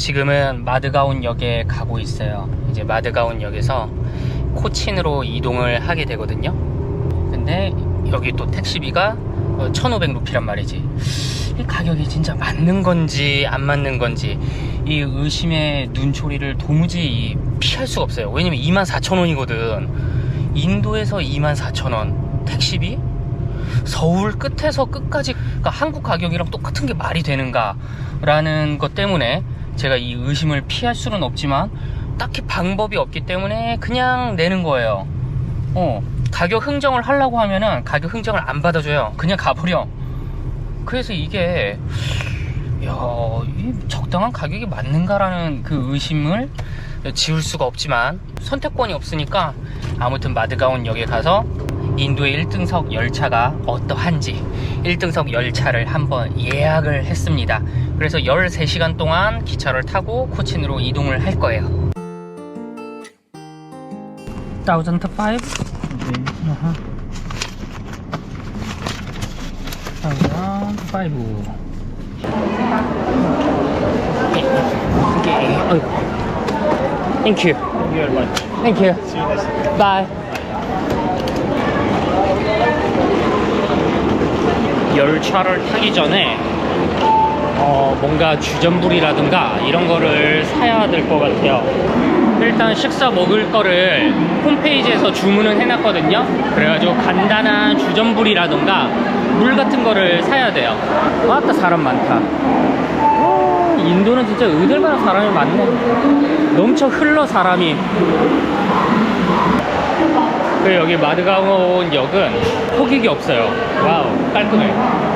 지금은 마드가운 역에 가고 있어요. 이제 마드가운 역에서 코친으로 이동을 하게 되거든요. 근데 여기 또 택시비가 1,500 루피란 말이지. 이 가격이 진짜 맞는 건지 안 맞는 건지 이 의심의 눈초리를 도무지 피할 수가 없어요. 왜냐면 24,000원이거든. 인도에서 24,000원 택시비? 서울 끝에서 끝까지 그러니까 한국 가격이랑 똑같은 게 말이 되는가 라는 것 때문에 제가 이 의심을 피할 수는 없지만 딱히 방법이 없기 때문에 그냥 내는 거예요. 어 가격 흥정을 하려고 하면은 가격 흥정을 안 받아줘요. 그냥 가버려. 그래서 이게 야, 이 적당한 가격이 맞는가라는 그 의심을 지울 수가 없지만 선택권이 없으니까 아무튼 마드가온 역에 가서 인도의 1등석 열차가 어떠한지 1등석 열차를 한번 예약을 했습니다. 그래서 13시간 동안 기차를 타고 코친으로 이동을 할 거예요. 1005? Okay. 1005. 오케이. 어이구. Thank you. Thank you very much. Thank you. See you next time. Bye. 열차를 타기 전에 어, 뭔가 주전부리라든가 이런 거를 사야 될 것 같아요. 일단 식사 먹을 거를 홈페이지에서 주문은 해놨거든요. 그래가지고 간단한 주전부리라든가 물 같은 거를 사야 돼요. 왔다 사람 많다. 와, 인도는 진짜 의들가는 사람이 많네. 넘쳐 흘러 사람이. 그 여기 마드가온 역은 호객이 없어요. 와우 깔끔해.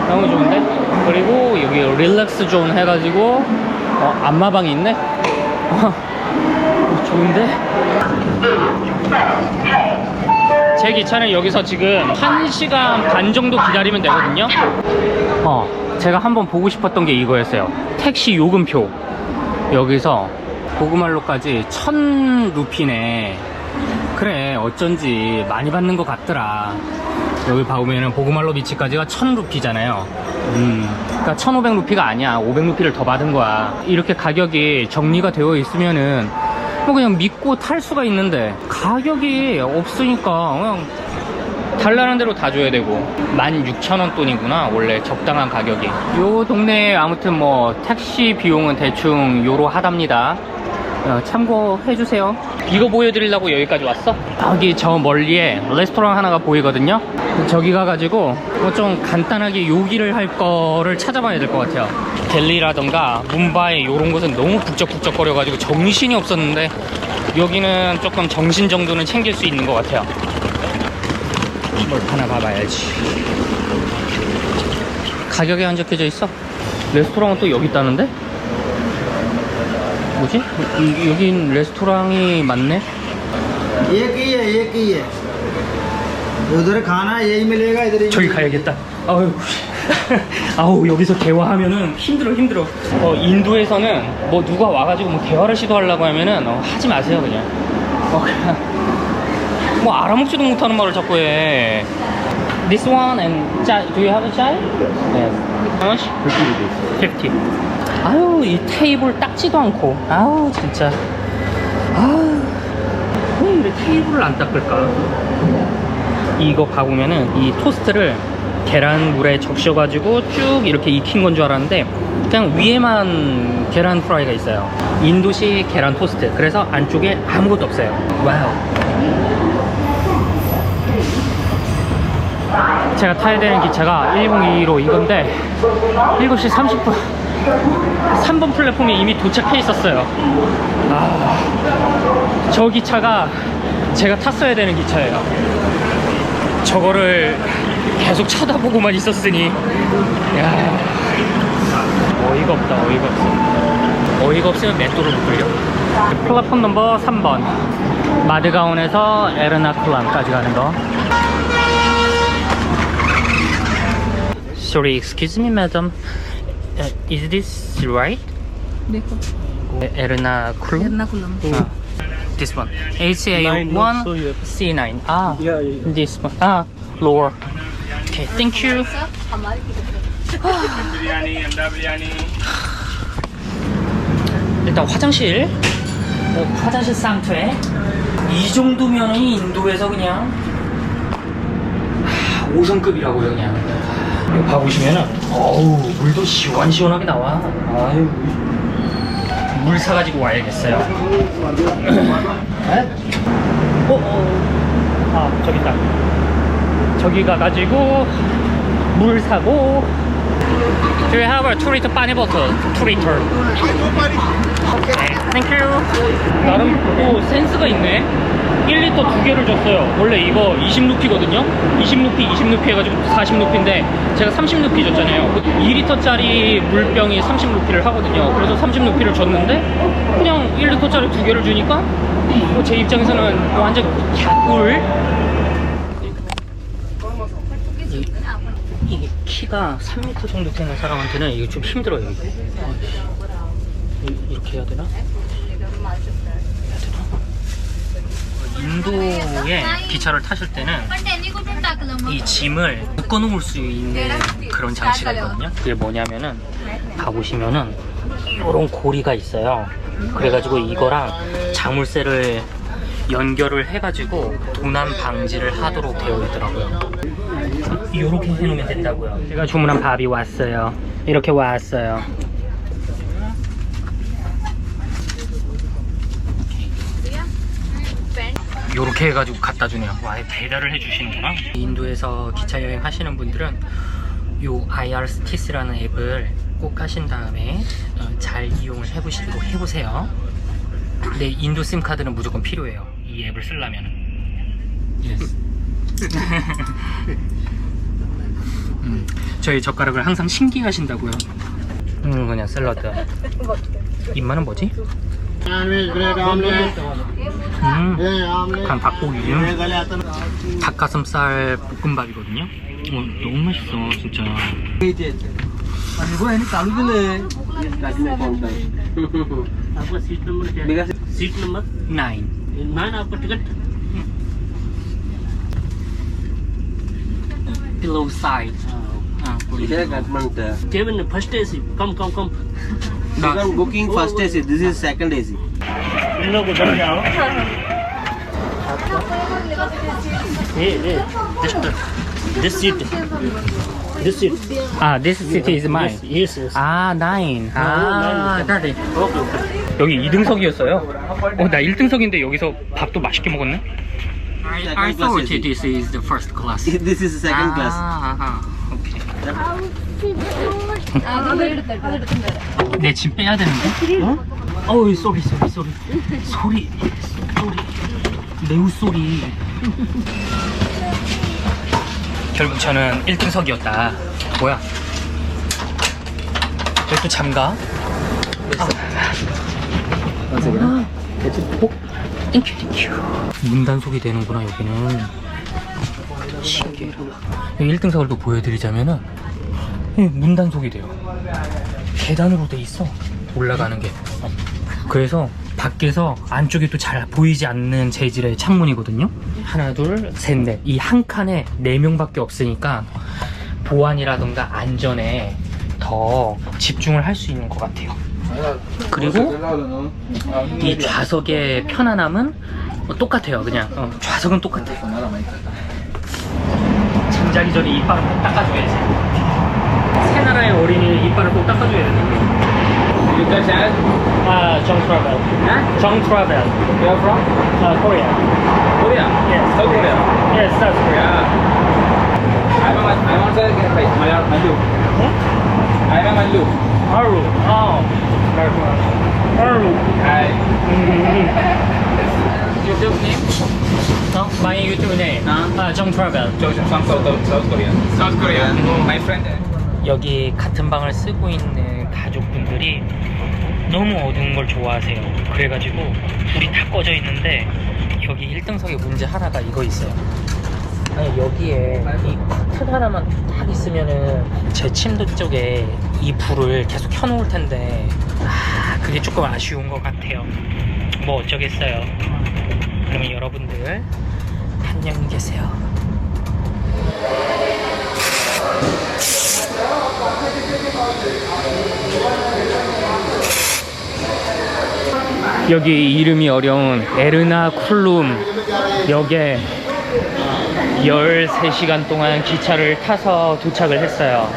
너무 좋은데? 그리고 여기 릴렉스 존 해가지고 어, 안마방이 있네. 어, 좋은데? 제 기차는 여기서 지금 1시간 반 정도 기다리면 되거든요. 어, 제가 한번 보고 싶었던 게 이거였어요. 택시 요금표. 여기서 보그말로까지 1000루피네. 그래 어쩐지 많이 받는 것 같더라 여기 봐보면은 보그말로 비치까지가 1000루피잖아요. 음 그러니까 1500루피가 아니야. 500루피를 더 받은 거야. 이렇게 가격이 정리가 되어 있으면은 뭐 그냥 믿고 탈 수가 있는데 가격이 없으니까 그냥 달라는 대로 다 줘야 되고. 16,000원 돈이구나 원래 적당한 가격이. 요 동네에 아무튼 뭐 택시 비용은 대충 요로 하답니다. 어, 참고해 주세요. 이거 보여드리려고 여기까지 왔어? 여기 저 멀리에 레스토랑 하나가 보이거든요? 저기 가가지고 뭐 좀 간단하게 요기를 할 거를 찾아봐야 될 것 같아요. 델리라던가 문바이 이런 곳은 너무 북적북적 거려가지고 정신이 없었는데 여기는 조금 정신 정도는 챙길 수 있는 것 같아요. 뭘 하나 봐봐야지. 가격이 안 적혀져 있어? 레스토랑은 또 여기 있다는데? 뭐지? 이- 여긴 레스토랑이 맞네? एक ही है एक ही है उधर खाना यही मिलेगा इधर ही 저기 가야겠다. 아유, 아우 여기서 대화하면은 힘들어 힘들어. 어, 인도에서는 뭐 누가 와가지고 뭐 대화를 시도하려고 하면은 어, 하지 마세요 그냥. 어, 그냥 뭐 알아먹지도 못하는 말을 자꾸 해. This one and chai. Do you have a chai? Yes. How much? 50. 아유 이 테이블 닦지도 않고. 아우 진짜. 아우 왜 이래 테이블을 안 닦을까? 이거 봐보면은 이 토스트를 계란물에 적셔가지고 쭉 이렇게 익힌 건 줄 알았는데 그냥 위에만 계란 프라이가 있어요 인도식 계란 토스트 그래서 안쪽에 아무것도 없어요 와우 제가 타야 되는 기차가 1022로 이건데 7시 30분 3번 플랫폼에 이미 도착해 있었어요. 아, 저 기차가 제가 탔어야 되는 기차예요. 저거를 계속 쳐다보고만 있었으니 야 어이가 없다 어이가 없어. 어이가 없으면 맷도를 못 끌려. 플랫폼 넘버 3번. 마드가온에서 에르나클란까지 가는 거. Sorry, excuse me, madam. Uh, is this right? देखो 에르나쿨? Ernakulam Ah, this one. HA1 C9. Ah, Yeah, yeah, yeah. this one. Ah, lower. Okay, thank you. biryani, anda biryani. 일단 화장실 어, 화장실 상태 이 정도면은 인도에서 그냥 아, 5성급이라고요 그냥 여기 봐보시면은 어우 물도 시원시원하게 나와 아유 물 사가지고 와야겠어요 어? 어? 아 저기 있다 저기 가 가지고 물 사고 Do you have a 2리터 빠니 버터? 2리터 네, 땡큐 나름 또 센스가 있네. 1리터 두 개를 줬어요. 원래 이거 20루피거든요? 20루피 20루피 해가지고 40루피인데 제가 30루피 줬잖아요. 2리터짜리 물병이 30루피를 하거든요. 그래서 30루피를 줬는데 그냥 1리터짜리 두 개를 주니까 뭐 제 입장에서는 완전 갸꿀 이- 이게 키가 3m 정도 되는 사람한테는 이게 좀 힘들어요 이거 어, 이렇게 해야 되나? 해야 되나? 인도에 기차를 타실 때는 이 짐을 묶어 놓을 수 있는 그런 장치가 있거든요 그게 뭐냐면은 가보시면은 이런 고리가 있어요 그래가지고 이거랑 자물쇠를 연결을 해가지고 도난 방지를 하도록 되어 있더라고요 이렇게 해놓으면 된다고요. 제가 주문한 밥이 왔어요. 이렇게 왔어요. 요렇게 해가지고 갖다 주네요. 와, 배달을 해주시는구나. 인도에서 기차 여행 하시는 분들은 요 IRSTS라는 앱을 꼭 하신 다음에 어, 잘 이용을 해보시도록 해보세요. 근데 인도 심 카드는 무조건 필요해요. 이 앱을 쓰려면. 음, 저희 젓가락을 항상 신기하신다고요. 음, 그냥 샐러드. 입만은 뭐지? 음, 그냥 닭고기요. 닭가슴살 볶음밥이거든요. 어, 너무 맛있어, 진짜. वो है नहीं चालू दिले आपका seat number क्या है seat number 9. नाइन आपका ticket Below side. 아, 우리 cabin first AC come come come 나 booking first AC. This is second AC. इन लोग उधर जाओ ये ये just this seat this seat 아, this city is mine. Yes yes 아, 9. 아, nine. 다리. Okay okay 여기 2등석이었어요. 어, 나 1등석인데 여기서 밥도 맛있게 먹었네. I, I class thought AC. this is the first class. This is second class. 아, 아, 오케이. 내짐 빼야 되는데? 어? 어우, 쏘리, 쏘리, 쏘리. 소리, 소리. 매우 소리. 결국 저는 1등석이었다. 뭐야? 왜 또 잠가? 땡큐, 땡큐. 문단속이 되는구나, 여기는. 신기해라. 여기 1등석을 또 보여드리자면은, 예, 문단속이 돼요. 계단으로 돼 있어. 올라가는 게. 어. 그래서 밖에서 안쪽이 또 잘 보이지 않는 재질의 창문이거든요. 하나, 둘, 셋, 넷. 이 한 칸에 네 명밖에 없으니까 보안이라던가 안전에 더 집중을 할 수 있는 것 같아요. 그리고 이 좌석의 편안함은 어, 똑같아요. 그냥 어, 좌석은 똑같아요. 잠자기 전에 이빨을 꼭 닦아줘야지. 새 나라의 어린이 이빨을 꼭 닦아줘야 되는 아, 정 트라벨. 정 트라벨. Where from? 아, 코리아. Korea. Yes. South Korea. Yes, South Korea. I'm a, I'm also a. Malayalam Mallu. I'm a Mallu. 하루. 아, 하루. Hi. 음, YouTube name? 어? My YouTube name. 아, 정 트라벨. Joseph from South, South Korea. South Korea. My friend. 여기 같은 방을 쓰고 있는 가족분들이 너무 어두운 걸 좋아하세요. 그래가지고 불이 다 꺼져 있는데 여기 1등석에 문제 하나가 이거 있어요. 아니 여기에 이 커튼 하나만 딱 있으면은 제 침대 쪽에 이 불을 계속 켜놓을 텐데 아 그게 조금 아쉬운 것 같아요. 뭐 어쩌겠어요. 그러면 여러분들 안녕히 계세요. 여기 이름이 어려운 에르나 쿨룸 역에 13시간 동안 기차를 타서 도착을 했어요.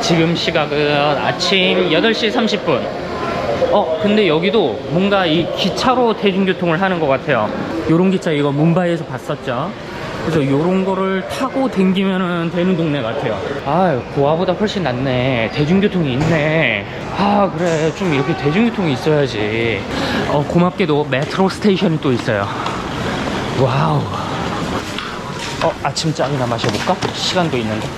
지금 시각은 아침 8시 30분. 어, 근데 여기도 뭔가 이 기차로 대중교통을 하는 것 같아요. 요런 기차 이거 문바이에서 봤었죠. 그래서 요런 거를 타고 댕기면 되는 동네 같아요. 아, 고아보다 훨씬 낫네. 대중교통이 있네. 아, 그래. 좀 이렇게 대중교통이 있어야지. 어, 고맙게도 메트로 스테이션이 또 있어요. 와우. 어, 아침 짱이나 마셔볼까? 시간도 있는데.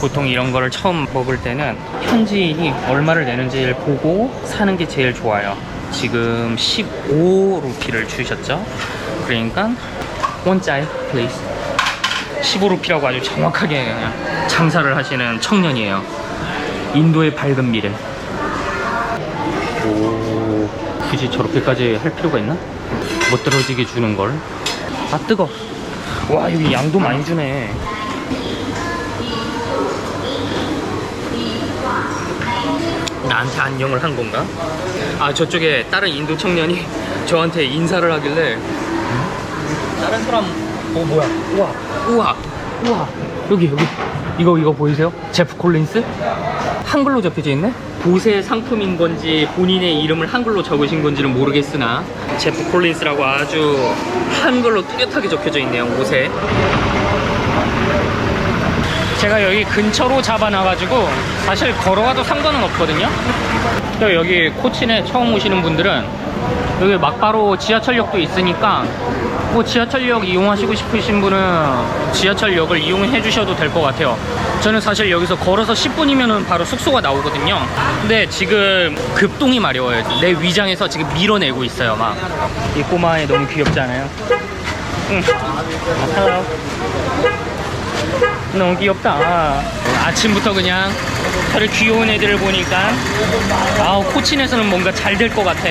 보통 이런 거를 처음 먹을 때는 현지인이 얼마를 내는지를 보고 사는 게 제일 좋아요. 지금 15루피를 주셨죠? 그러니까 원짜이 플레이스 15루피라고 아주 정확하게 그냥 장사를 하시는 청년이에요. 인도의 밝은 미래. 오, 굳이 저렇게까지 할 필요가 있나? 못 떨어지게 주는 걸. 아 뜨거. 와 여기 양도 많이 주네. 나한테 안녕을 한 건가? 아 저쪽에 다른 인도 청년이 저한테 인사를 하길래 다른 사람 어 뭐야 우와 우와 우와 여기 여기 이거 이거 보이세요? 제프 콜린스? 한글로 적혀져 있네? 보세 상품인 건지 본인의 이름을 한글로 적으신 건지는 모르겠으나 제프 콜린스라고 아주 한글로 뚜렷하게 적혀져 있네요 옷에 제가 여기 근처로 잡아놔가지고 사실 걸어가도 상관은 없거든요. 또 여기 코치네 처음 오시는 분들은 여기 막바로 지하철역도 있으니까 뭐 지하철역 이용하시고 싶으신 분은 지하철역을 이용해 주셔도 될 것 같아요 저는 사실 여기서 걸어서 10분이면 바로 숙소가 나오거든요 근데 지금 급동이 마려워요 내 위장에서 지금 밀어내고 있어요 막 이 꼬마애 너무 귀엽지 않아요? 응. 아. 너무 귀엽다. 아침부터 그냥 저를 귀여운 애들을 보니까 아우 코친에서는 뭔가 잘 될 것 같아.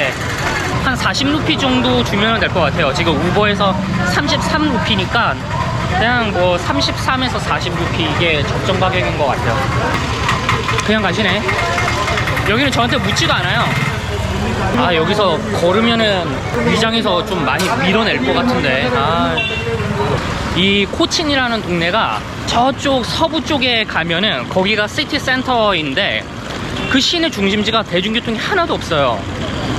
한 40루피 정도 주면 될 것 같아요. 지금 우버에서 33루피니까 그냥 뭐 33에서 40루피 이게 적정 가격인 것 같아요. 그냥 가시네. 여기는 저한테 묻지도 않아요. 아 여기서 걸으면은 위장에서 좀 많이 밀어낼 것 같은데 아, 이 코친이라는 동네가 저쪽 서부 쪽에 가면은 거기가 시티 센터인데 그 시내 중심지가 대중교통이 하나도 없어요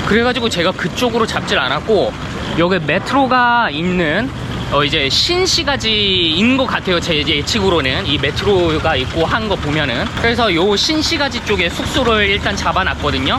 그래가지고 제가 그쪽으로 잡질 않았고 여기 메트로가 있는 어 이제 신시가지인 것 같아요. 제 예측으로는. 이 메트로가 있고 한 거 보면은. 그래서 요 신시가지 쪽에 숙소를 일단 잡아놨거든요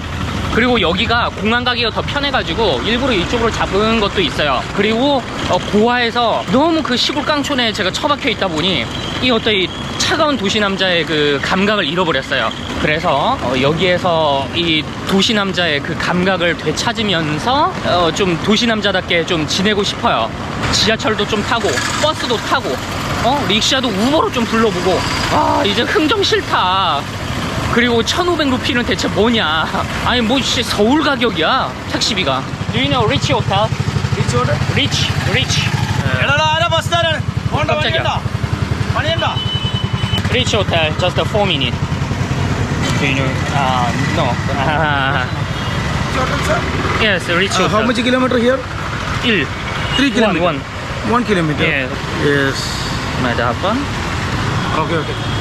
그리고 여기가 공항 가기가 더 편해가지고 일부러 이쪽으로 잡은 것도 있어요. 그리고 어, 고아에서 너무 그 시골 깡촌에 제가 처박혀 있다 보니 이 어떤 이 차가운 도시 남자의 그 감각을 잃어버렸어요. 그래서 어, 여기에서 이 도시 남자의 그 감각을 되찾으면서 어, 좀 도시 남자답게 좀 지내고 싶어요. 지하철도 좀 타고 버스도 타고 어 릭샤도 우버로 좀 불러보고 아 이제 흥정 싫다. 그리고 1500루피는 대체 뭐냐 아니 뭐 진짜 서울 가격이야 택시비가 Do you know Rich Hotel? Rich Hotel? Rich Rich 깜짝이야 Rich Hotel just a 4 minute Do you know? Uh, no Ah. Yes Rich Hotel how much kilometer here? 1 Three kilometer. One, One kilometer. 예 Yes. 마다번 Okay, okay.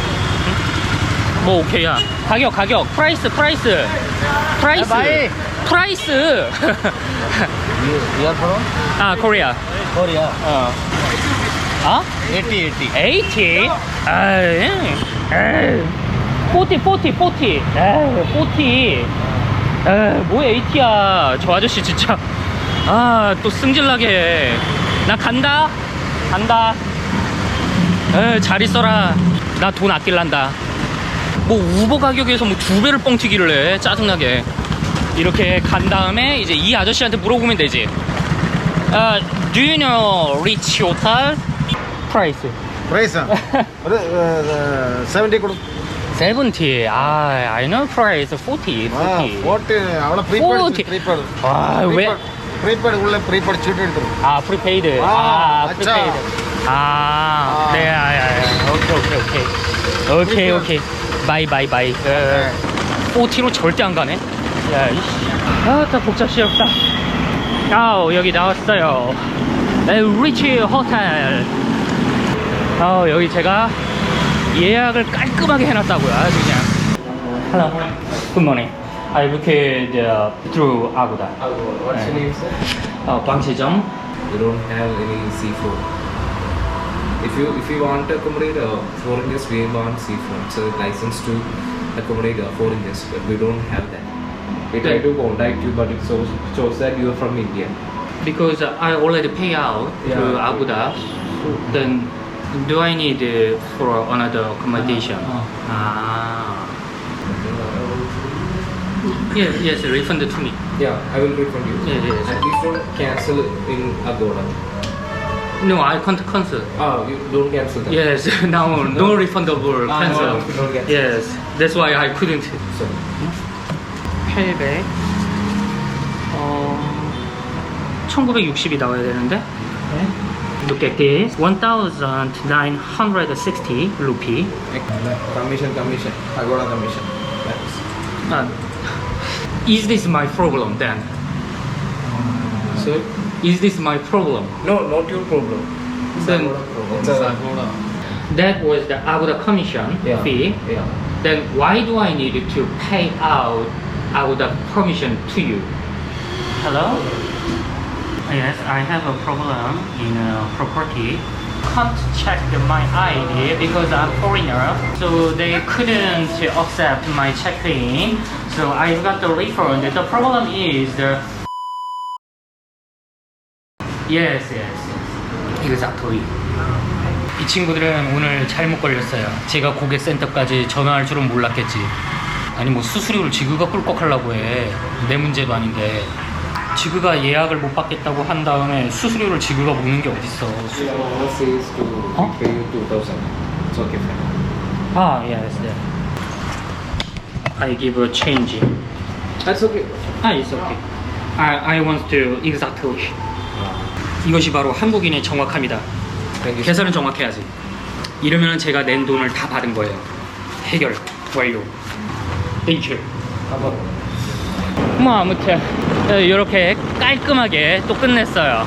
뭐 오케이야 가격 가격 프라이스 프라이스 프라이스 바이. 프라이스 You are from 아 코리아 Korea. 어. 아? 80, 80. 80? 아이, 에이. 40, 40, 40. 에이, 40. 에이, 뭐 80야. 저 아저씨 진짜. 아, 또 승질나게 해. 나 간다. 간다. 에이, 잘 있어라. 나 돈 아낄란다. 뭐 우버 가격에서 뭐 두 배를 뻥튀기를 해. 짜증나게. 이렇게 간 다음에 이제 이 아저씨한테 물어보면 되지. 아, do you know Rich Hotel? Price. Price? uh, uh, 70 ಕೊಡು 70. 아, I know price. 40. 40. ಫೋರ್ಟಿ ಅವಳ ಪ್ರೀಪೇಡ್ 40. ಪ್ರೀಪೇಡ್ 아, 왜? ಪ್ರೀಪೇಡ್ ಒಳ್ಳೆ prepaid cheat ಇಡ್ತಾರೆ 아, 프리페이드. 아, 아. 네, 아, 아, 아, 오케이, 오케이, 오케이. 오케이, 프리페이드. 오케이. 바이, 바이, 바이. 그, 40로 절대 안 가네. 야, 이씨. 아, 다 복잡스럽다. 아우, 여기 나왔어요. 에, 리치 호텔. 아우, 여기 제가 예약을 깔끔하게 해놨다고요. 아주 그냥. Hello. Good morning. I booked uh, through Agoda. What's your name, sir? Uh, 방시점. We don't have any seafood. If you if you want to accommodate uh, foreigners, we want seafood. So license to accommodate uh, foreigners, but we don't have that. We try to contact you, but it shows, shows that you are from India. Because I already pay out Yeah. Agoda. Then do I need uh, for another accommodation? Ah. Yes, yes, refund to me. Yeah, I will refund you. Yeah, yes. And please don't cancel in Agoda. No, I can't cancel. Oh, you don't cancel that. Yes, now no refundable Ah, cancel. no, you don't cancel. Yes, that's why I couldn't. So, 800. 어, 1960이 나와야 되는데. Look at this. 1960 rupee. commission, commission. Agoda commission. That's Uh, is this my problem then? so. is this my problem? No, not your problem. It's Then- Agoda problem. It's Agoda. That was the Agoda commission Yeah. fee. Yeah. Then why do I need to pay out Agoda commission to you? Hello? Yes, I have a problem in uh, property. Can't check my ID because I'm foreigner, so they couldn't accept my check-in. So I've got the refund. The problem is the yes, yes, yes. Exactly. 이 친구들은 오늘 잘못 걸렸어요. 제가 고객센터까지 전화할 줄은 몰랐겠지. 아니 뭐 수수료를 지그가 꿀꺽하려고 해. 내 문제도 아닌데. 지그가 예약을 못 받겠다고 한 다음에 수수료를 지그가 묻는 게 어딨어. 수- Owner says to Huh? pay you 2000. It's okay, fine. 아, yes, yes. I give a change. That's okay. 아, it's okay. I, I want to exactly. 이것이 바로 한국인의 정확함이다. You. 계산은 정확해야지. 이러면 제가 낸 돈을 다 받은 거예요. 해결 완료. 땡큐. 뭐 아무튼 이렇게 깔끔하게 또 끝냈어요.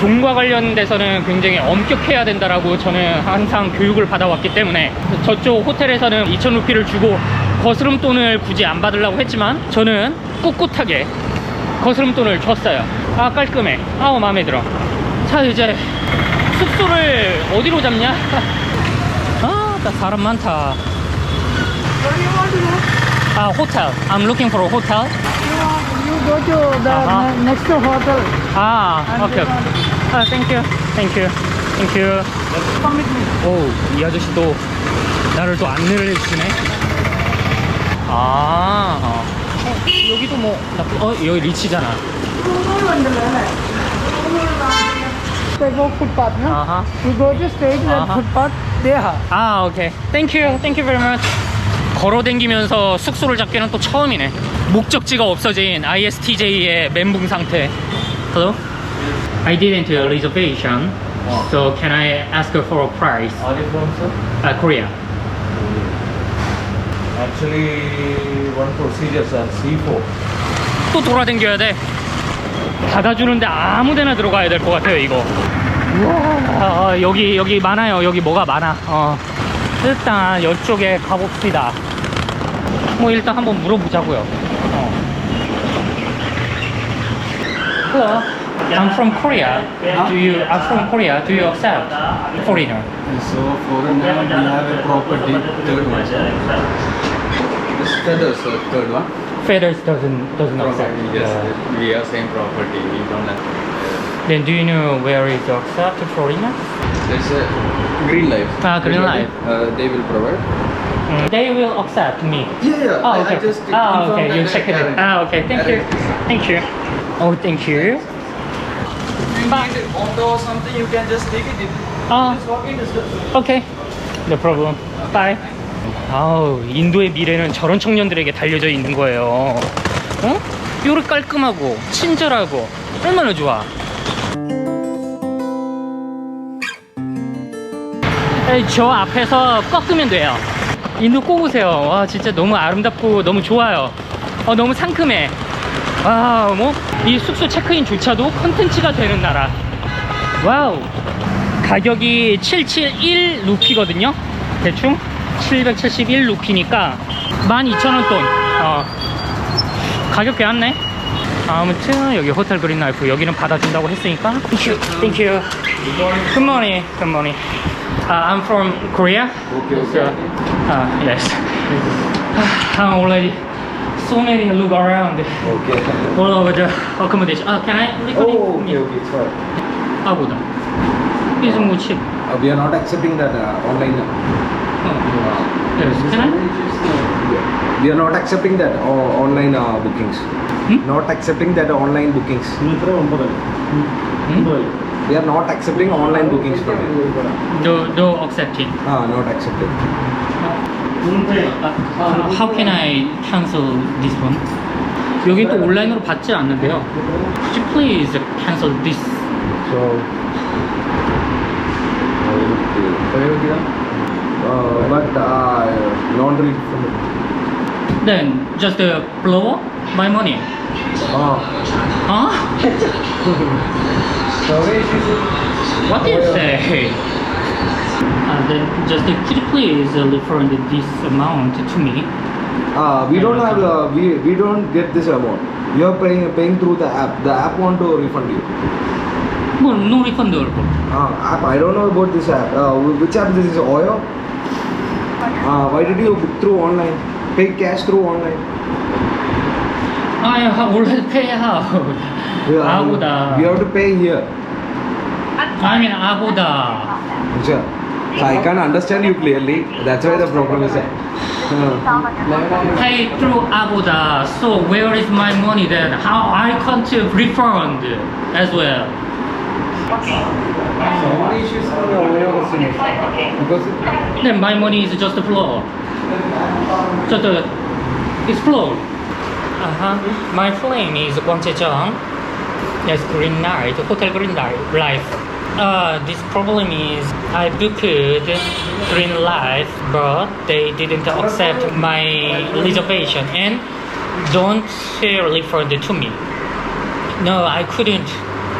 돈과 관련돼서는 굉장히 엄격해야 된다라고 저는 항상 교육을 받아왔기 때문에 저쪽 호텔에서는 2,000 루피를 주고 거스름 돈을 굳이 안 받으려고 했지만 저는 꿋꿋하게 거스름 돈을 줬어요. 아 깔끔해. 아우 마음에 들어. 자 이제 숙소를 어디로 잡냐? 아, 나 사람 많다. 아, 호텔. I'm looking for a hotel. You go to the Uh-huh. ne- next hotel. 아, 오케이. 아, 땡큐. 땡큐. 땡큐. Come with me. 오, 이 아저씨도 나를 또 안내를 해주시네. 아, 어. 어, 여기도 뭐, 나쁘, 어, 여기 리치잖아. They go footpath, no? 아하. You go to straight that Uh-huh. footpath, they have. 아, 오케이. 땡큐. 땡큐 very much. 걸어 댕기면서 숙소를 잡기는 또 처음이네. 목적지가 없어진 ISTJ의 멘붕 상태. Hello? I didn't do a reservation. So can I ask for a price? Are you from sir? Uh, Korea. Actually, one procedure sir, C4. 또 돌아댕겨야 돼. 닫아주는데 아무데나 들어가야 될 것 같아요 이거. 우와 아, 여기 여기 많아요. 여기 뭐가 많아. 어. 일단 이쪽에 가봅시다. 뭐 일단 한번 물어보자고요. 어. Hello. I'm from Korea. Do you? I'm from Korea. Do you accept foreigner? So foreigner, we have a property, third one. This feathers, sir, third one. Feathers doesn't doesn't accept. Yes, Uh, we are same property, we don't have. then do you know where is the accept foreigner? There's a green life. Ah, Green Life. Uh, they will provide. Mm, They will accept me. Yeah, yeah. Oh, okay. I just ah, informed okay. You and check it. arranged. Ah, okay. Thank you. Thank you. Oh, thank you. If you need a condo or something, you can just take it. Ah, Just walk in distance. okay. No problem. Bye. 아우, 인도의 미래는 저런 청년들에게 달려져 있는 거예요. 어? 요렇게 깔끔하고 친절하고 얼마나 좋아. 저 앞에서 꺾으면 돼요. 인도 꼭 오세요. 와, 진짜 너무 아름답고 너무 좋아요. 어, 너무 상큼해. 와, 뭐, 이 숙소 체크인조차도 컨텐츠가 되는 나라. 와우. 가격이 771 루피거든요. 대충 771 루피니까 12,000원 돈. 어. 가격 괜찮네. 아무튼 여기 호텔 그린 라이프 여기는 받아준다고 했으니까. Thank you. Thank you. Good morning. Good morning. Uh, I'm from Korea. Okay, So, uh, yes. I'm already so many look around Okay. all over the accommodation. Uh, can I record it? Oh, okay, okay, sorry. 아보다. 이승무 칩. Uh, we are not accepting that uh, online. 어. Yes. Can I? We are not accepting that uh, online uh, bookings. Hmm? Not accepting that online bookings. Hmm? We are not accepting online bookings from you. No, no accepting. Ah, not accepting. Uh, how can I cancel this one? 여기 또 온라인으로 받지 않는데요. Could you please cancel this? So, uh, but uh, non-refundable. Then just uh, blow up my money. Ah, Huh? What do you say? Uh, then just uh, could you please uh, refund this amount to me? ah, we don't have uh, we we don't get this amount. You are paying paying through the app. The app want to refund you. 뭐 no refund or Ah, app. I don't know about this app. Uh, which app this is? Oyo. Uh, why did you book through online? Pay cash through online? Ah, I already pay how? Yeah, Abu Dhabi. You have to pay here. I mean Abu Dhabi. Sure. So I can't understand you clearly. That's why the problem is there. Pay through Abu Dhabi. So where is my money then? How I can't refund as well? Okay. The. Because Then my money is just flow. Just it's explode. Uh-huh. My flame is Gwangjaejeong. Yes, Green Night, Hotel Green Life. Uh, this problem is I booked Green Life, but they didn't accept my reservation and don't refund to me. No, I couldn't.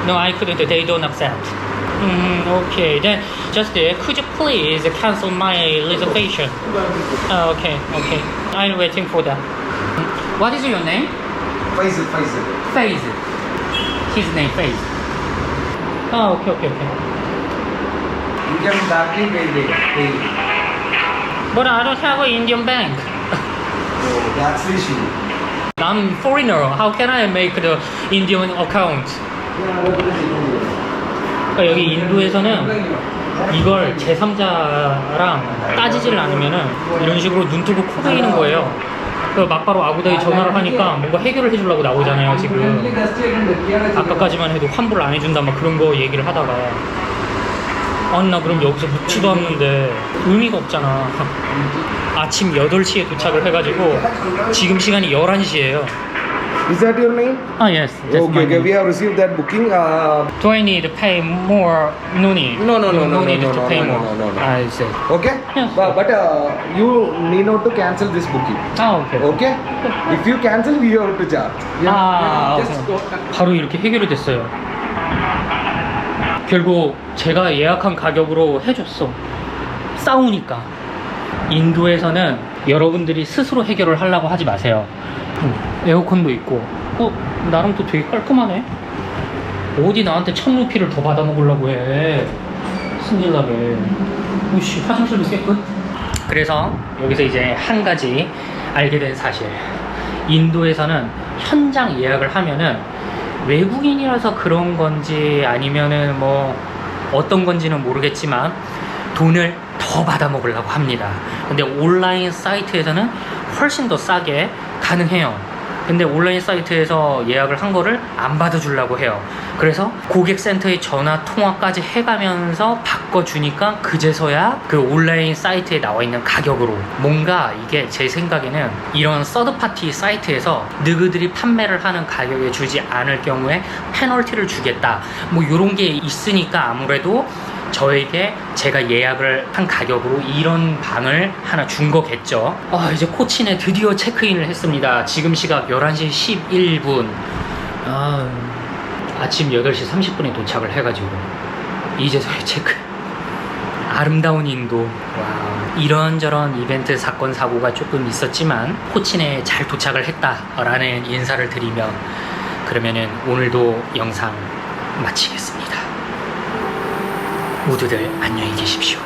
No, I couldn't. They don't accept. Mm, okay, then just uh, could you please cancel my reservation? Uh, okay, okay. I'm waiting for that. What is your name? Faisal, Faisal. Faze. His name Faze. Oh, okay, okay, okay. You can directly pay the pay. But I don't have an Indian bank. So that's the issue. I'm foreigner. How can I make the Indian account? 그러니까 여기 인도에서는 이걸 제3자랑 따지질 않으면은 이런 식으로 눈 뜨고 코 베이는 거예요. 그 막바로 아부다비 전화를 하니까 뭔가 해결을 해주려고 나오잖아요 지금. 아까까지만 해도 환불 안 해준다 막 그런 거 얘기를 하다가 아니 나 그럼 여기서 묵지도 않는데 의미가 없잖아. 아침 8시에 도착을 해가지고 지금 시간이 11시예요. Is that your name? 아, yes. that's my okay, okay. name. We have received that booking. Uh, Do I need to pay more? No need. No, no, no, no, need no, to no, pay no, more. no, no, no. I see. okay. Yes. But, but uh, you need not to cancel this booking. 아, 오케이. Okay. If you cancel, we have to charge. 아, Just 오케이. go. 바로 이렇게 해결이 됐어요. 결국 제가 예약한 가격으로 해줬어. 싸우니까. 인도에서는 여러분들이 스스로 해결을 하려고 하지 마세요. 음, 에어컨도 있고, 어, 나름 또 되게 깔끔하네. 어디 나한테 천 루피를 더 받아 먹으려고 해. 승질나게. 오씨, 화장실도 깨끗. 그래서 여기서 이제 한 가지 알게 된 사실. 인도에서는 현장 예약을 하면은 외국인이라서 그런 건지 아니면은 뭐 어떤 건지는 모르겠지만 돈을 더 받아 먹으려고 합니다. 근데 온라인 사이트에서는 훨씬 더 싸게 가능해요. 근데 온라인 사이트에서 예약을 한 거를 안 받아주려고 해요. 그래서 고객센터에 전화 통화까지 해가면서 바꿔주니까 그제서야 그 온라인 사이트에 나와 있는 가격으로 뭔가 이게 제 생각에는 이런 서드파티 사이트에서 너희들이 판매를 하는 가격에 주지 않을 경우에 페널티를 주겠다. 뭐 이런 게 있으니까 아무래도 저에게 제가 예약을 한 가격으로 이런 방을 하나 준 거겠죠. 아, 이제 코친에 드디어 체크인을 했습니다. 지금 시각 11시 11분. 아, 아침 8시 30분에 도착을 해가지고 이제서야 체크. 아름다운 인도. 와, 이런저런 이벤트 사건 사고가 조금 있었지만 코친에 잘 도착을 했다라는 인사를 드리며 그러면은 오늘도 영상 마치겠습니다. 모두들 안녕히 계십시오.